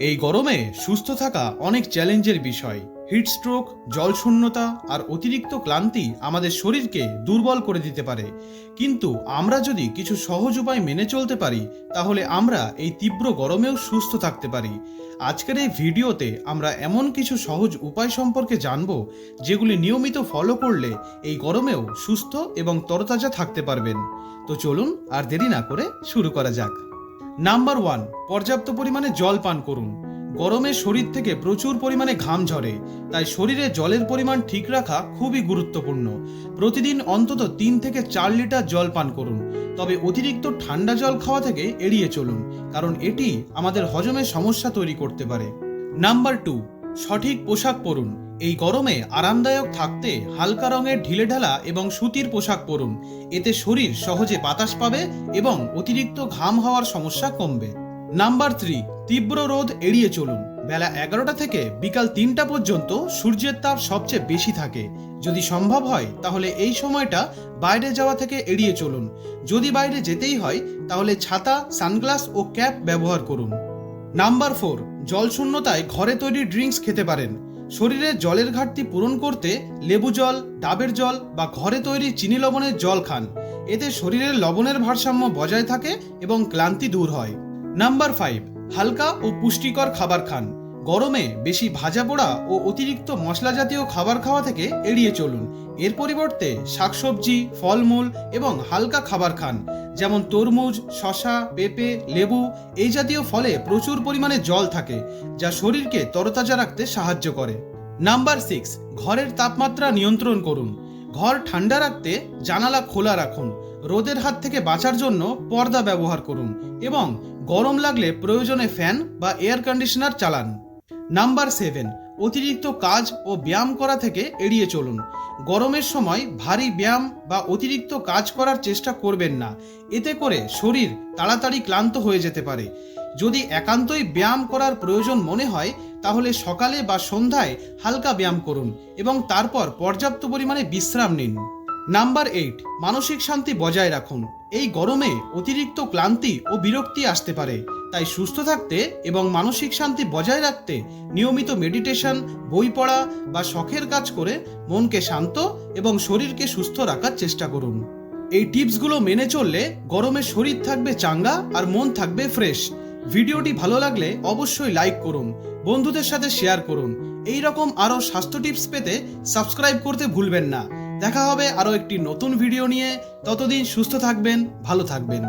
এই গরমে সুস্থ থাকা অনেক চ্যালেঞ্জের বিষয়। হিট স্ট্রোক, জলশূন্যতা আর অতিরিক্ত ক্লান্তি আমাদের শরীরকে দুর্বল করে দিতে পারে। কিন্তু আমরা যদি কিছু সহজ উপায় মেনে চলতে পারি, তাহলে আমরা এই তীব্র গরমেও সুস্থ থাকতে পারি। আজকের এই ভিডিওতে আমরা এমন কিছু সহজ উপায় সম্পর্কে জানব, যেগুলি নিয়মিত ফলো করলে এই গরমেও সুস্থ এবং তরতাজা থাকতে পারবেন। তো চলুন আর দেরি না করে শুরু করা যাক। নাম্বার ওয়ান পর্যাপ্ত পরিমাণে জল পান করুন। গরমে শরীর থেকে প্রচুর পরিমাণে ঘাম ঝরে, তাই শরীরে জলের পরিমাণ ঠিক রাখা খুবই গুরুত্বপূর্ণ। প্রতিদিন অন্তত তিন থেকে চার লিটার জল পান করুন, তবে অতিরিক্ত ঠান্ডা জল খাওয়া থেকে এড়িয়ে চলুন, কারণ এটি আমাদের হজমে সমস্যা তৈরি করতে পারে। নাম্বার টু সঠিক পোশাক পরুন। এই গরমে আরামদায়ক থাকতে হালকা রঙের ঢিলেঢালা এবং সুতির পোশাক পরুন। এতে শরীর সহজে বাতাস পাবে এবং অতিরিক্ত ঘাম হওয়ার সমস্যা কমবে। নাম্বার থ্রি, তীব্র রোদ এড়িয়ে চলুন। বেলা এগারোটা থেকে বিকাল তিনটা পর্যন্ত সূর্যের তাপ সবচেয়ে বেশি থাকে। যদি সম্ভব হয়, তাহলে এই সময়টা বাইরে যাওয়া থেকে এড়িয়ে চলুন। যদি বাইরে যেতেই হয়, তাহলে ছাতা, সানগ্লাস ও ক্যাপ ব্যবহার করুন। নাম্বার ফোর জল শূন্যতায় ঘরে তৈরি ড্রিঙ্কস খেতে পারেন। শরীরে জলের ঘাটতি পূরণ করতে লেবু জল, ডাবের জল বা ঘরে তৈরি চিনি লবণের জল খান। এতে শরীরের লবণের ভারসাম্য বজায় থাকে এবং ক্লান্তি দূর হয়। নাম্বার ফাইভ, হালকা ও পুষ্টিকর খাবার খান। গরমে বেশি ভাজা পোড়া ও অতিরিক্ত মশলা জাতীয় খাবার খাওয়া থেকে এড়িয়ে চলুন। এর পরিবর্তে শাকসবজি, ফলমূল এবং হালকা খাবার খান, যেমন তরমুজ শশা পেঁপে, লেবু এই জাতীয় ফলে প্রচুর পরিমাণে জল থাকে, যা শরীরকে তরতাজা রাখতে সাহায্য করে। নাম্বার সিক্স, ঘরের তাপমাত্রা নিয়ন্ত্রণ করুন। ঘর ঠান্ডা রাখতে জানালা খোলা রাখুন। রোদের হাত থেকে বাঁচার জন্য পর্দা ব্যবহার করুন এবং গরম লাগলে প্রয়োজনে ফ্যান বা এয়ার কন্ডিশনার চালান। নাম্বার সেভেন অতিরিক্ত কাজ ও ব্যায়াম করা থেকে এড়িয়ে চলুন। গরমের সময় ভারী ব্যায়াম বা অতিরিক্ত কাজ করার চেষ্টা করবেন না। এতে করে শরীর তাড়াতাড়ি ক্লান্ত হয়ে যেতে পারে। যদি একান্তই ব্যায়াম করার প্রয়োজন মনে হয়, তাহলে সকালে বা সন্ধ্যায় হালকা ব্যায়াম করুন এবং তারপর পর্যাপ্ত পরিমাণে বিশ্রাম নিন। নাম্বার এইট মানসিক শান্তি বজায় রাখুন। এই গরমে অতিরিক্ত ক্লান্তি ও বিরক্তি আসতে পারে। তাই সুস্থ থাকতে এবং মানসিক শান্তি বজায় রাখতে নিয়মিত মেডিটেশন বই পড়া বা শখের কাজ করে মনকে শান্ত এবং শরীরকে সুস্থ রাখার চেষ্টা করুন। এই টিপসগুলো মেনে চললে গরমে শরীর থাকবে চাঙ্গা আর মন থাকবে ফ্রেশ। ভিডিওটি ভালো লাগলে অবশ্যই লাইক করুন, বন্ধুদের সাথে শেয়ার করুন। এই রকম আরও স্বাস্থ্য টিপস পেতে সাবস্ক্রাইব করতে ভুলবেন না। দেখা হবে আরও একটি নতুন ভিডিও নিয়ে। ততদিন সুস্থ থাকবেন ভালো থাকবেন।